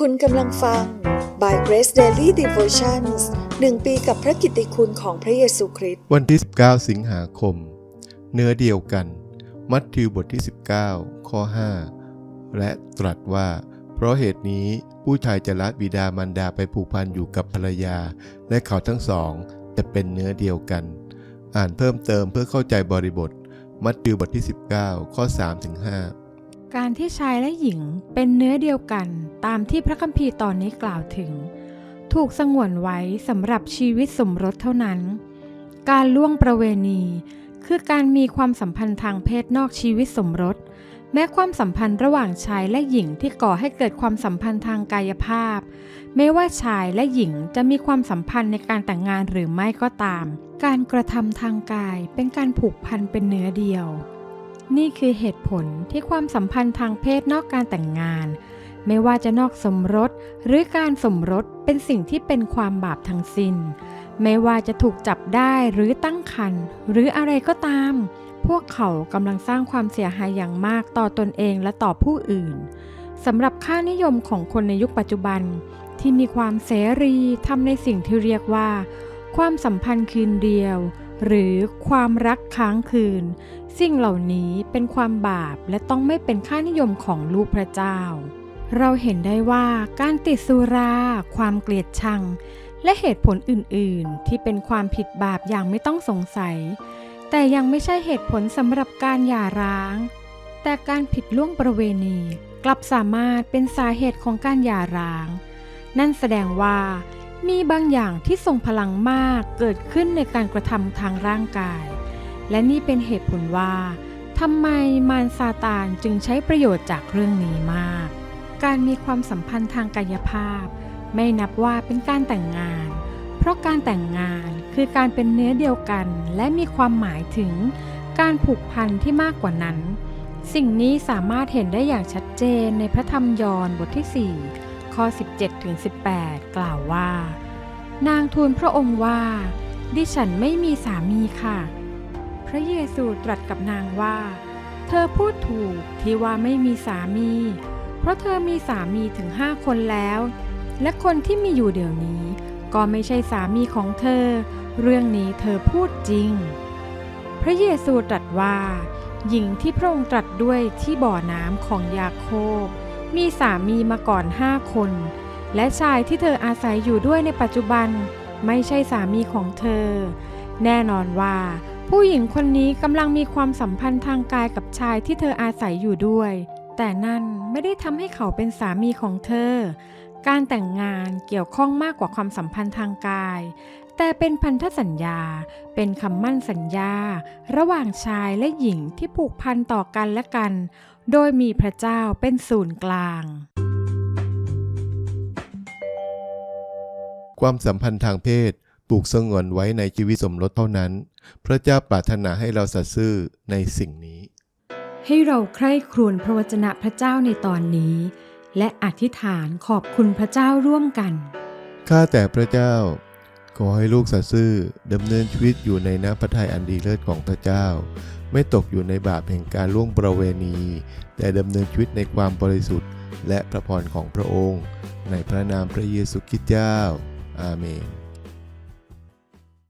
คุณกำลังฟัง By Grace Daily Devotions หนึ่งปีกับพระกิตติคุณของพระเยซูคริสต์ วันที่ 19 สิงหาคม เนื้อเดียวกัน มัทธิวบทที่ 19 ข้อ 5 และตรัสว่า เพราะเหตุนี้ผู้ชายจะละบิดามารดาไปผูกพันอยู่กับภรรยา และเขาทั้งสองจะเป็นเนื้อเดียวกัน อ่านเพิ่มเติมเพื่อเข้าใจบริบท มัทธิวบทที่ 19 ข้อ3ถึง5การที่ชายและหญิงเป็นเนื้อเดียวกัน ตามที่พระคัมภีร์ตอนนี้กล่าวถึง ถูกสงวนไว้สำหรับชีวิตสมรสเท่านั้น การล่วงประเวณี คือการมีความสัมพันธ์ทางเพศนอกชีวิตสมรส แม้ความสัมพันธ์ระหว่างชายและหญิงที่ก่อให้เกิดความสัมพันธ์ทางกายภาพ ไม่ว่าชายและหญิงจะมีความสัมพันธ์ในการแต่งงานหรือไม่ก็ตาม การกระทำทางกายเป็นการผูกพันเป็นเนื้อเดียวนี่คือเหตุผลที่ความสัมพันธ์ทางเพศนอกการแต่งงาน ไม่ว่าจะนอกสมรสหรือการสมรสเป็นสิ่งที่เป็นความบาปทั้งสิ้น ไม่ว่าจะถูกจับได้หรือตั้งครรภ์หรืออะไรก็ตาม พวกเขากำลังสร้างความเสียหายอย่างมากต่อตนเองและต่อผู้อื่นสำหรับค่านิยมของคนในยุคปัจจุบัน ที่มีความเสรีทำในสิ่งที่เรียกว่า ความสัมพันธ์คืนเดียว หรือความรักค้างคืน สิ่งเหล่านี้เป็นความบาปและต้องไม่เป็นค่านิยมของลูกพระเจ้า เราเห็นได้ว่าการติดสุรา ความเกลียดชัง และเหตุผลอื่น ๆ ที่เป็นความผิดบาปอย่างไม่ต้องสงสัย แต่ยังไม่ใช่เหตุผลสำหรับการหย่าร้าง แต่การผิดล่วงประเวณี กลับสามารถเป็นสาเหตุของการหย่าร้าง นั่นแสดงว่ามีบางอย่างที่ทรงพลังมากเกิดขึ้นในการกระทำทางร่างกาย และนี่เป็นเหตุผลว่าทำไมมารซาตานจึงใช้ประโยชน์จากเรื่องนี้มาก การมีความสัมพันธ์ทางกายภาพ ไม่นับว่าเป็นการแต่งงาน เพราะการแต่งงานคือการเป็นเนื้อเดียวกัน และมีความหมายถึงการผูกพันที่มากกว่านั้น สิ่งนี้สามารถเห็นได้อย่างชัดเจนในพระธรรมยอห์นบทที่ 4 ข้อ 17-18 กล่าวว่า นางทูลพระองค์ว่า ดิฉันไม่มีสามีค่ะ พระเยซูตรัสกับนางว่า เธอพูดถูกที่ว่าไม่มีสามี เพราะเธอมีสามีถึงห้าคนแล้ว และคนที่มีอยู่เดี๋ยวนี้ ก็ไม่ใช่สามีของเธอ เรื่องนี้เธอพูดจริง พระเยซูตรัสว่า หญิงที่พระองค์ตรัสด้วยที่บ่อน้ำของยาโคบ มีสามีมาก่อนห้าคน และชายที่เธออาศัยอยู่ด้วยในปัจจุบัน ไม่ใช่สามีของเธอ แน่นอนว่าผู้หญิงคนนี้กำลังมีความสัมพันธ์ทางกายกับชายที่เธออาศัยอยู่ด้วย แต่นั่นไม่ได้ทำให้เขาเป็นสามีของเธอ การแต่งงานเกี่ยวข้องมากกว่าความสัมพันธ์ทางกาย แต่เป็นพันธสัญญา เป็นคำมั่นสัญญา ระหว่างชายและหญิงที่ผูกพันต่อกันและกัน โดยมีพระเจ้าเป็นศูนย์กลาง ความสัมพันธ์ทางเพศปลูกสงวนไว้ในชีวิตสมรสเท่านั้น พระเจ้าปรารถนาให้เราสัตย์ซื่อในสิ่งนี้ ให้เราใคร่ครวญพระวจนะพระเจ้าในตอนนี้ และอธิษฐานขอบคุณพระเจ้าร่วมกัน ข้าแต่พระเจ้า ขอให้ลูกสัตย์ซื่อดำเนินชีวิตอยู่ในน้ำพระทัยอันดีเลิศของพระเจ้า ไม่ตกอยู่ในบาปแห่งการล่วงประเวณี แต่ดำเนินชีวิตในความบริสุทธิ์ และพระพรของพระองค์ ในพระนามพระเยซูคริสต์เจ้า อาเมน